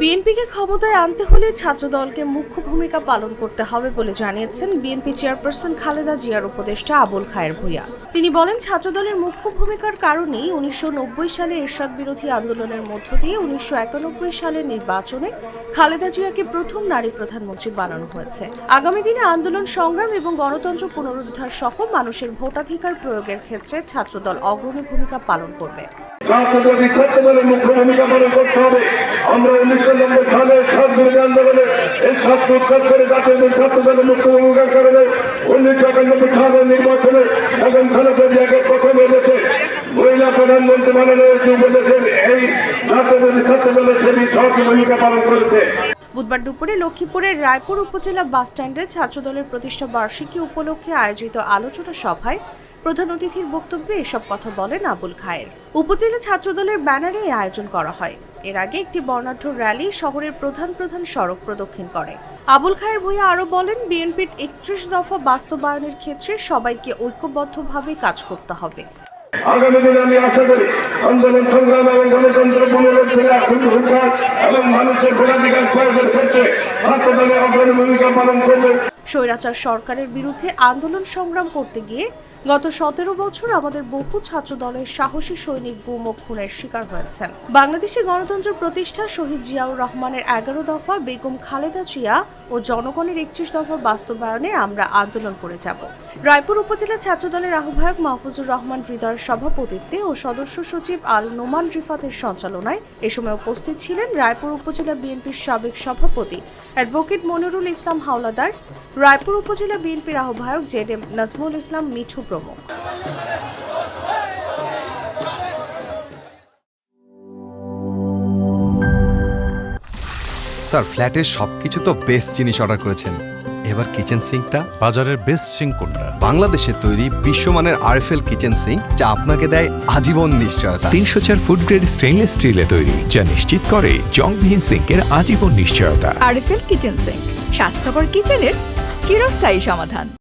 বিএনপিকে ক্ষমতায় আনতে হলে ছাত্রদলকে মুখ্য ভূমিকা পালন করতে হবে বলে জানিয়েছেন বিএনপি চেয়ারপারসন খালেদা জিয়ার উপদেষ্টা আবুল খায়ের ভূঁইয়া। তিনি বলেন, ছাত্রদলের মুখ্য ভূমিকার কারণেই উনিশশো নব্বই সালে এরশাদ বিরোধী আন্দোলনের মধ্য দিয়ে উনিশশো একানব্বই সালের নির্বাচনে খালেদা জিয়াকে প্রথম নারী প্রধানমন্ত্রী বানানো হয়েছে। আগামী দিনে আন্দোলন সংগ্রাম এবং গণতন্ত্র পুনরুদ্ধার সহ মানুষের ভোটাধিকার প্রয়োগের ক্ষেত্রে ছাত্রদল অগ্রণী ভূমিকা পালন করবে। ছাত্র মুখ্য ভূমিকা পালন করতে হবে। আমরা উনিশশো নব্বই সালে সাত বিরোধী আন্দোলনে এই উৎখাত করে জাতীয় মুখ্য ভূমিকার কারণে উনিশশো একানব্বই সালের নির্বাচনে এখন খালেদা জিয়াকে প্রথম এনেছে, মহিলা প্রধানমন্ত্রী হয়েছে বলেছেন এই ছাত্র সেটি ভূমিকা পালন করেছে। বুধবার দুপুরে লক্ষ্মীপুরের রায়পুর উপজেলা বাসস্ট্যান্ডে ছাত্রদলের প্রতিষ্ঠা বার্ষিকী উপলক্ষে আয়োজিত আলোচনা সভায় প্রধান অতিথির বক্তব্যে এসব কথা বলেন আবুল খায়ের। উপজেলা ছাত্রদলের ব্যানারে এই আয়োজন করা হয়। এর আগে একটি বর্ণাঢ্য র্যালি শহরের প্রধান প্রধান সড়ক প্রদক্ষিণ করে। আবুল খায়ের ভূঁইয়া আরও বলেন, বিএনপির একত্রিশ দফা বাস্তবায়নের ক্ষেত্রে সবাইকে ঐক্যবদ্ধভাবে কাজ করতে হবে। আগামী দিনে আমি আশা করি আন্দোলন, সংগ্রাম এবং গণতন্ত্র পুনরুদ্ধার ভূমিকা এবং মানুষের ভোটাধিকার প্রয়োগের ক্ষেত্রে ছাত্র অগ্রণী ভূমিকা পালন করবে। স্বৈরাচার সরকারের বিরুদ্ধে আন্দোলন সংগ্রাম করতে গিয়ে গত সতেরো বছর আমাদের বহু ছাত্র দলের সাহসী সৈনিক গুম ও খুনের শিকার হয়েছেন। বাংলাদেশে গণতন্ত্র প্রতিষ্ঠা শহীদ জিয়াউর রহমানের এগারো দফা, বেগম খালেদা জিয়া ও জনগণের একত্রিশ দফা বাস্তবায়নে আমরা আন্দোলন করে যাব। রায়পুর উপজেলা ছাত্র দলের আহ্বায়ক মাহফুজুর রহমান হৃদয়ের সভাপতিত্বে ও সদস্য সচিব আল নোমান রিফাতের সঞ্চালনায় এ সময় উপস্থিত ছিলেন রায়পুর উপজেলা বিএনপির সাবেক সভাপতি অ্যাডভোকেট মনিরুল ইসলাম হাওলাদার। রায়পুর উপজেলা বিএনপির আহ্বায়ক জেড এম নাজমুল ইসলাম মিঠু প্রমুখ। স্যার ফ্ল্যাটের সবকিছু তো বেস্ট জিনিস অর্ডার করেছেন। এবার কিচেন সিঙ্কটা? বাজারের বেস্ট সিং কোনটা? বাংলাদেশের তৈরি বিশ্বমানের আরএফএল কিচেন সিঙ্ক যা আপনাকে দেয় আজীবন নিশ্চয়তা। তিনশো চার ফুড গ্রেড স্টেইনলেস স্টিলে তৈরি যা নিশ্চিত করে জংবিহীন সিঙ্কের আজীবন নিশ্চয়তা। আরএফএল কিচেন সিঙ্ক স্বাস্থ্যকর কিচেনের চিরস্থায়ী সমাধান।